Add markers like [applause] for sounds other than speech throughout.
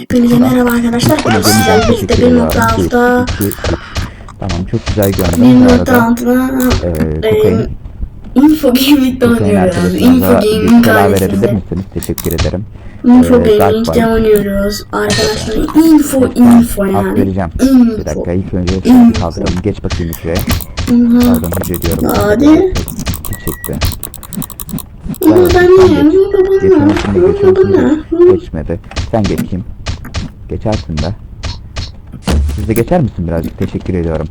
Hepinize merhaba arkadaşlar. Sizlerle birlikte bir nokta altta Tamam çok güzel gördüm. bir Bu nokta arada, altta eee, e, kokain, Info Gaming'de oynuyoruz. Info bir Gaming verebilir misiniz? Teşekkür ederim. Info Ee, Gaming'de oynuyoruz arkadaşlar. Info info yani. vereceğim. Bir Info. dakika ilk önce kaldıralım. Geç bakayım şuraya. Pardon hücre diyorum. Hadi. Çekti. Bunu ben. Bunu ne? Bunu ben da ne? geçmedi. Sen geçeyim. Geçersin de. Siz de geçer misin birazcık? Teşekkür ediyorum.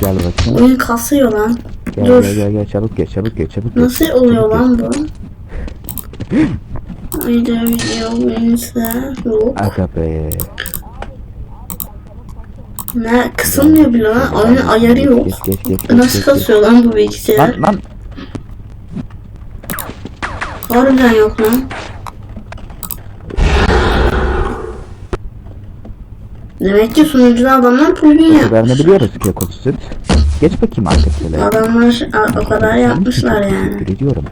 Gel bakayım. Oyun kasıyor lan. Gel Dur. gel gel gel çabuk geç çabuk geç çabuk geç. Nasıl oluyor lan bu? Video video neyse yok. Aga be. Ne kısılmıyor bile lan. Oyunun ayarı yok. Geç geç geç. geç, Nasıl geç, kasıyor lan bu bilgisayar? Lan lan. Harbiden yok lan. Demek ki sunucuda adamlar plugin Ne yapmış. biliyoruz ki Ekosüt. Geç bakayım arkadaşlar. Adamlar a- o kadar yapmışlar yani. Teşekkür ediyorum.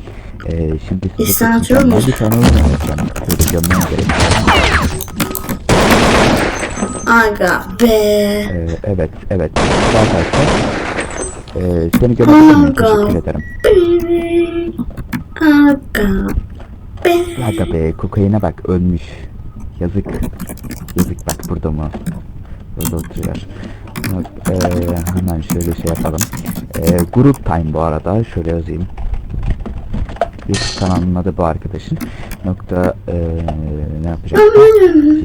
Ee, şimdi size İhsan çok atıyor muyuz? Bir tane oyun oynayacağım. Şöyle gömmem gerek. Aga be. Ee, evet evet. Arkadaşlar. Ee, seni için Aga. teşekkür ederim. Aga be. Aga be kokaine bak ölmüş. Yazık. Yazık bak burada mı? Burada oturuyor. Yok, Ee, hemen şöyle şey yapalım. Ee, grup time bu arada. Şöyle yazayım. YouTube kanalının adı bu arkadaşın. Nokta ee, ne yapacak?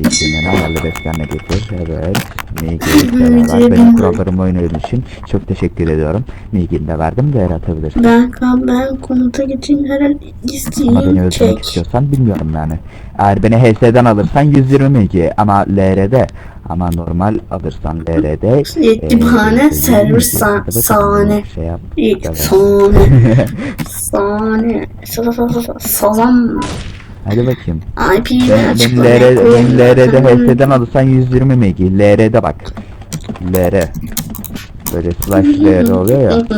Çiğsinin ayarlı beslenme getir. Evet. Migi beraber benim kurallarımı oynadığın için çok teşekkür ediyorum. Migi'ni de verdim. Değer atabilirsin. Ben ben komuta geçeyim herhalde Ama beni isteyeyim öldürmek istiyorsan bilmiyorum yani. Eğer beni HS'den alırsan 120 MG ama LR'de ama normal alırsan LR'de Yetti bahane, server sa- sahne. Şey yap. İlk Evet. sahne. [laughs] Sahne. Hadi bakayım. IP Ben, ve ben açıklamaya LR, ben koyayım. LR'de HS'den alırsan 120 MG. LR'de bak. LR. Böyle slash LR oluyor ya. İşte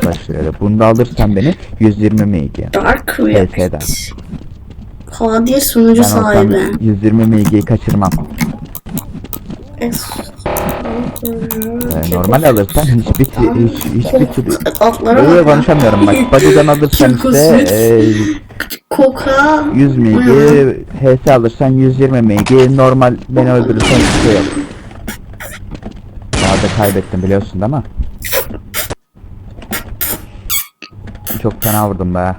slash LR. Bunda alırsan beni 120 MG. Dark. React. Kadir sunucu Ben sahibi. 120 MG'yi kaçırmam. Ee, normal alırsan hiçbir hiç, hiçbir türlü Atlara Öyle bak. konuşamıyorum bak. Body'den alırsan işte e, Koka. 100 MG, HS alırsan 120 MG, normal beni öldürürsen hiçbir şey yok. Daha da kaybettim biliyorsun değil mi? Çok fena vurdum be.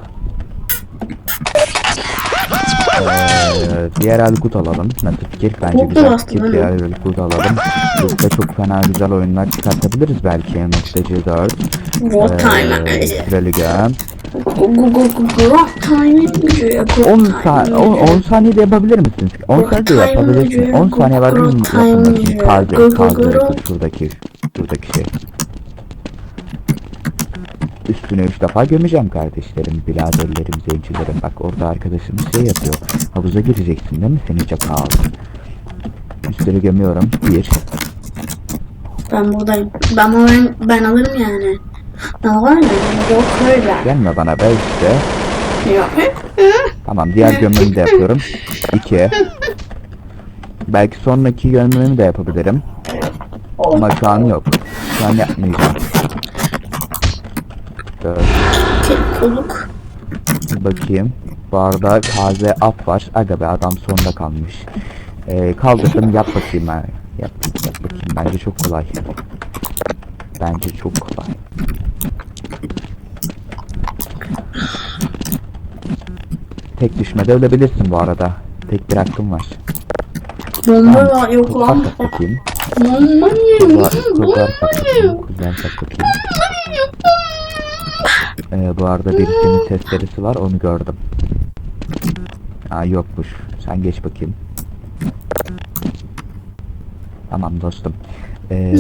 Ee, diğer el kut alalım. Nasıl fikir? Bence Çok güzel fikir. Diğer el kut alalım. Burada çok fena güzel oyunlar çıkartabiliriz belki. Noktacı 4. What time? Ee, Relegam. Rock time. 10 saniye 10 saniyede yapabilir misiniz? 10 Rock saniyede yapabilirsin. gücü, 10 saniye var. Taze, go, go, taze go. şuradaki şuradaki şey. Üstüne 3 defa gömeceğim kardeşlerim, biraderlerim, zencilerim. Bak orada arkadaşımız şey yapıyor. Havuza gireceksin değil mi? Seni çakal. Üstüne gömüyorum. Bir. Ben buradayım. Ben ben, ben alırım yani. Yok öyle. Gelme bana be işte. Yok. Tamam diğer [laughs] gömmemi de yapıyorum. 2. Belki sonraki gömmemi de yapabilirim. Ama şu an yok. Şu an yapmayacağım. Dört. Bakayım. Arada KZ up var. Aga be adam sonda kalmış. Ee, kaldırdım yap bakayım ha. Yap, yap bakayım. Bence çok kolay. Bence çok kolay. Tek düşmede ölebilirsin bu arada. Tek bir hakkım var. Bomba var yok lan. Kat bakayım. Bomba kuzar Bomba. Kuzar kat bakayım. Ee, bu arada birisinin testeresi var onu gördüm. Aa yokmuş. Sen geç bakayım. Tamam dostum. Ee,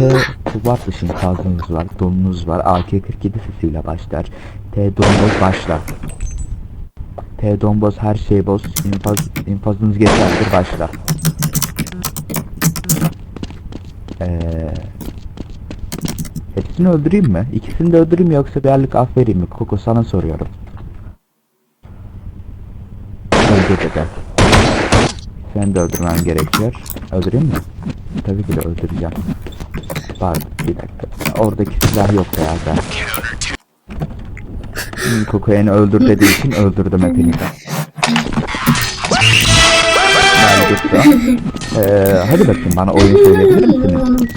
T kubat dışı infazınız var, donunuz var. AK-47 sesiyle başlar. T domboz başla. T domboz her şey boz. İnfaz, infazınız geçerlidir başla. Ee, hepsini öldüreyim mi? İkisini de öldüreyim yoksa bir aylık mi? Koko sana soruyorum. öldür. Seni de öldürmem gerekiyor. Öldüreyim mi? Tabii ki de öldüreceğim. Pardon bir dakika. Oradaki silah yok herhalde. Hmm, Kokaini öldür dediği için öldürdüm hepinizi. Ee, hadi bakayım bana oyun söyleyebilir misiniz?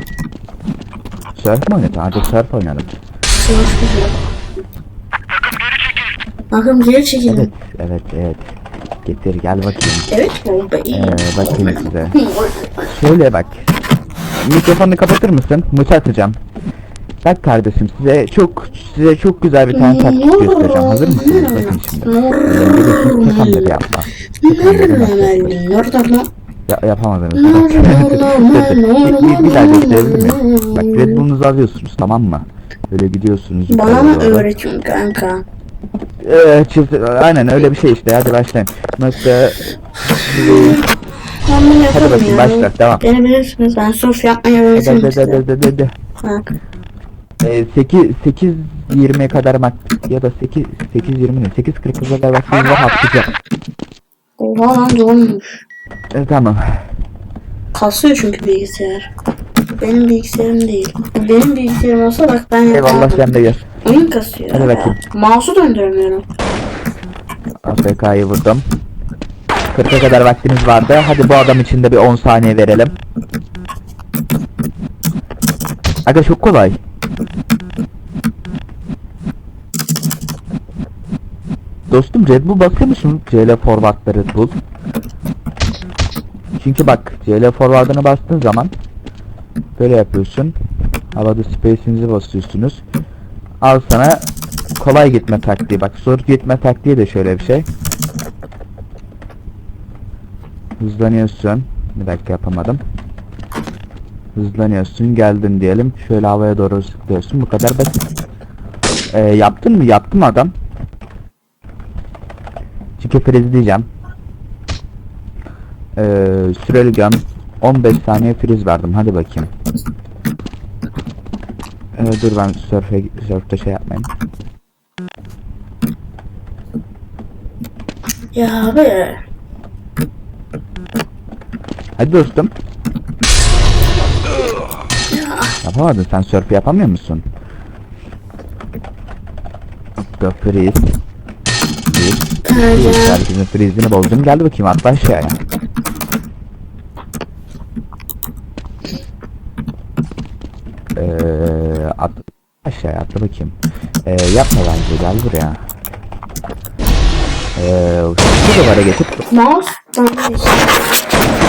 Surf mi oynadın? Hadi surf oynayalım. Güzel. Bakın geri çekilin. Evet, evet, evet. Getir gel bakayım. Evet bombayı. Ee, bakayım size. Şöyle bak. Mikrofonunu kapatır mısın? Mıç atacağım. Bak kardeşim size çok size çok güzel bir tane taktik göstereceğim. Hazır mısınız? Bakın şimdi. Biliyorsunuz tek yapma. Tek yapma. Ya, yapamadınız. [laughs] Bir, bir daha gösterebilir miyim? Bak Red Bull'unuzu alıyorsunuz tamam mı? Böyle gidiyorsunuz. Bana mı öğretiyorsun kanka? Ee, çift, aynen öyle bir şey işte. Hadi başlayın. Nokta. [laughs] Bunu Hadi bakayım yapamıyorum. başla. Devam. Beni bilirsiniz ben surf yapmayı Hadi öğretirim hadi size. hadi hadi hadi. Bak. Ee, 8 8 20'ye kadar mak ya da 8 8 20 ne? 8 40'a kadar vaktiniz var atlayacağım. Oha lan zormuş. Ee, tamam. Kasıyor çünkü bilgisayar. Benim bilgisayarım değil. Benim bilgisayarım olsa bak ben Eyvallah yapardım. sen de gel. Oyun kasıyor. Hadi bakayım. Mouse'u döndüremiyorum. AFK'yı vurdum. 40'a kadar vaktiniz vardı. Hadi bu adam için de bir 10 saniye verelim. Aga çok kolay. Dostum Red Bull basıyor musun? CL forward'da Red Bull. Çünkü bak CL forward'ını bastığın zaman böyle yapıyorsun. Havada space'inizi basıyorsunuz. Al sana kolay gitme taktiği. Bak zor gitme taktiği de şöyle bir şey. Hızlanıyorsun. Bir dakika yapamadım. Hızlanıyorsun. Geldin diyelim. Şöyle havaya doğru zıplıyorsun. Bu kadar basit. Ee, yaptın mı? Yaptı mı adam? Çünkü friz diyeceğim. Ee, süreli gun 15 saniye friz verdim. Hadi bakayım. Ee, dur ben surf'e surf'te şey yapmayayım. Ya be. Hadi dostum. Yapamadın sen surf yapamıyor musun? The freeze. Freeze. Herkesin freeze'ini bozdum. Geldi bakayım atla aşağıya. Eee at aşağıya atla bakayım. Eee yapma bence gel buraya. Eee şu duvara geçip Mouse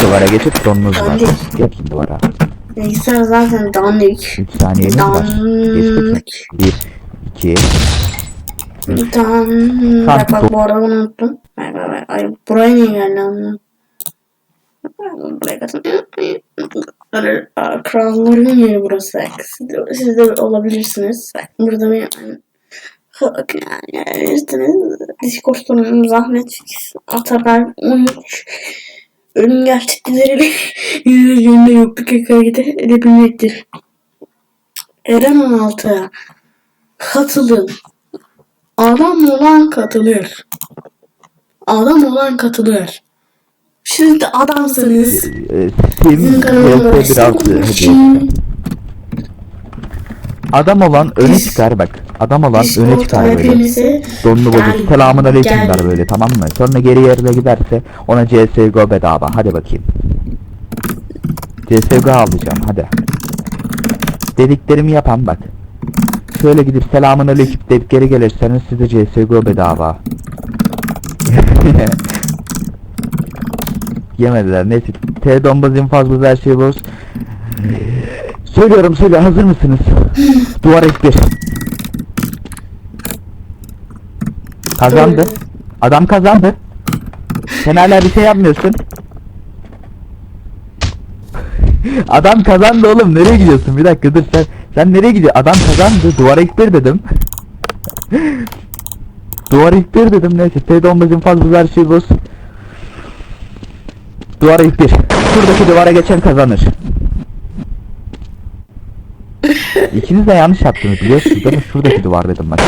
duvara geçip donunuz var. Geçin duvara. Bilgisayar zaten dandik. 3 saniyeniz var. Geçtik mi? 1 2 Dan... Bak Tamam. bak bu arada unuttum. Ay, ay, ay, ay, buraya niye geldi anlıyorum. Buraya katın. Kralların yeri burası. Siz de, olabilirsiniz. Burada bir Bak yani üstünüz Discord'un zahmet fix Ataber 13 ölüm gerçekleriyle [laughs] yüzünde yokluk hareket edebilmektir. Eren 16 katılın. Adam olan katılır. Adam olan katılır. Siz de adamsınız. Steam Sizin kanalda CS biraz hadi. Adam olan öne çıkar bak. Adam olan öne çıkar böyle. Donunu Gel, bozup selamun aleyküm der böyle tamam mı? Sonra geri yerine giderse ona CSGO bedava. Hadi bakayım. CSGO alacağım hadi. Dediklerimi yapan bak. Şöyle gidip selamun aleyküm deyip geri gelirseniz size CSGO bedava. [laughs] Yemediler neyse. T dombaz infaz her şey boz. Söylüyorum söyle hazır mısınız? [laughs] Duvar F1. Kazandı. Adam kazandı. Sen hala bir şey yapmıyorsun. Adam kazandı oğlum. Nereye gidiyorsun? Bir dakika dur sen. Sen nereye gidiyorsun? Adam kazandı. Duvar F1 dedim. [laughs] Duvar F1 dedim. Neyse. T-Dombaz'ın fazla her şey boz. Duvar F1. Şuradaki duvara geçen kazanır. İkiniz de yanlış yaptınız biliyorsunuz değil mi? Şuradaki duvar dedim bak.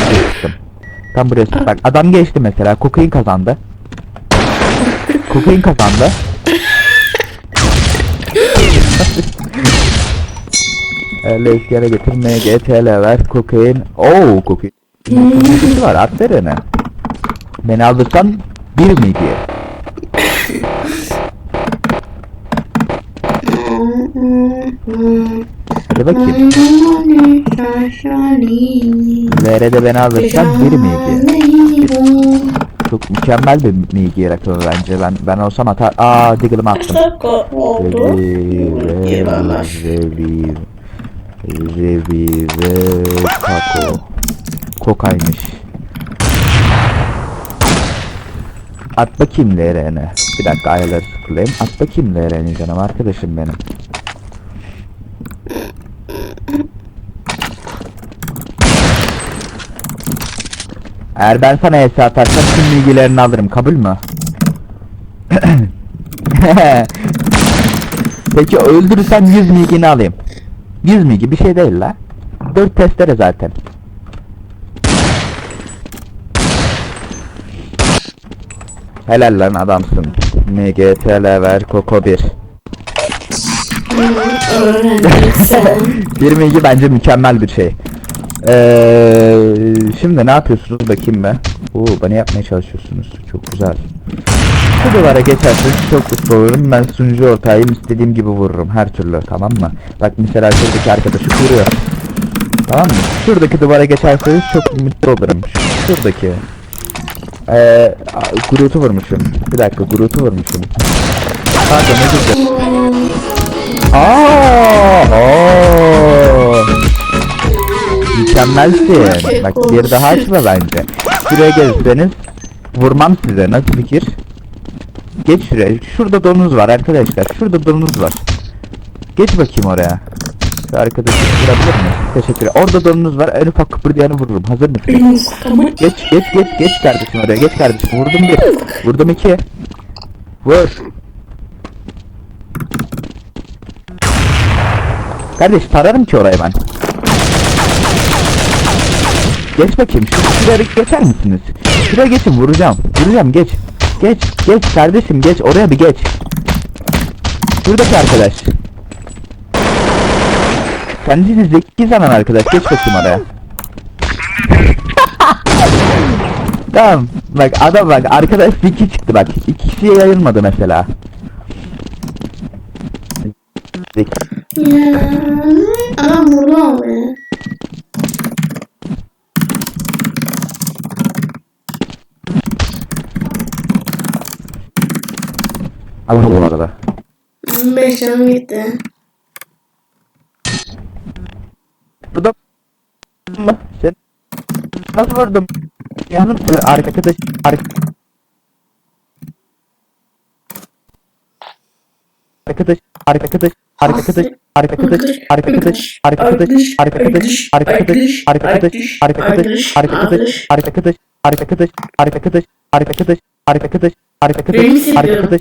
Tam buraya çıktım. Bak adam geçti mesela. Kokain kazandı. kokain kazandı. [laughs] Öyle yere getirmeye GTL ver kokain. Oo kokain. Kokain var aferin. Beni alırsan bir miydi? [laughs] Hadi bakayım. VR'de beni alırsan bir miydi? Çok mükemmel bir miydi rakamı bence. Ben ben olsam atar. Aa Diggle'ımı attım. Oldu. Revi, Eyvallah. revi, revi, ve kako. Kokaymış. At bakayım LR'ne. Bir dakika ayarları sıfırlayayım. At bakayım LR'ni canım arkadaşım benim. Eğer ben sana ES atarsam tüm bilgilerini alırım kabul mü? [laughs] Peki öldürürsen 100 milgini alayım. 100 milgi bir şey değil la. 4 testere zaten. Helal lan adamsın. MGTL ver Koko 1. Öğrendiysen. 1 [laughs] milgi bence mükemmel bir şey. Ee, şimdi ne yapıyorsunuz bakayım ben. Oo bana yapmaya çalışıyorsunuz. Çok güzel. Duvara geçerseniz çok mutlu olurum. Ben sunucu ortağıyım. istediğim gibi vururum her türlü. Tamam mı? Bak mesela şuradaki arkadaşı vuruyor. Tamam mı? Şuradaki duvara geçerseniz çok mutlu olurum. Şuradaki. Eee Groot'u vurmuşum. Bir dakika Groot'u vurmuşum. Pardon ne diyeceğim? Aaa! Aa! Mükemmelsin. Bak bir daha açma bence. Şuraya gelirseniz vurmam size. Nasıl fikir? Geç şuraya. Şurada donunuz var arkadaşlar. Şurada donunuz var. Geç bakayım oraya. Şu arkadaşı vurabilir mi? Teşekkür Orada donunuz var. En ufak kıpırdayanı vururum. Hazır mısın? Geç geç geç geç kardeşim oraya. Geç kardeşim. Vurdum bir. Vurdum iki. Vur. Kardeş tararım ki orayı ben. Geç bakayım. Şu şuraya bir geçer misiniz? Şuraya geçin vuracağım. Vuracağım geç. Geç geç kardeşim geç oraya bir geç. Buradaki arkadaş. Kendisi zeki zaman arkadaş. Geç bakayım oraya. [laughs] Tamam. Bak adam bak arkadaş iki çıktı bak. İki kişiye yayılmadı mesela. Zeki. Ya. Adam burada ama ya. Ama bu arada. 15 canım gitti. Bu da sen nasıl vurdum? Yanım arkadaş ark arkadaş arkadaş arkadaş arkadaş arkadaş arkadaş arkadaş arkadaş arkadaş arkadaş arkadaş arkadaş arkadaş arkadaş arkadaş arkadaş arkadaş Beni seviyorum. arkadaş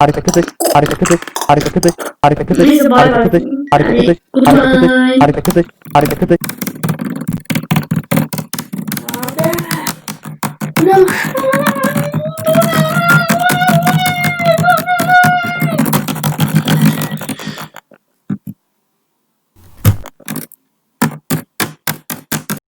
harika kızık, harika kızık, harika kızık, harika kızık, Neyse, bay harika bay. kızık, harika kızık, Good harika kızık, night. harika kızık, harika kızık. Abi. Ne?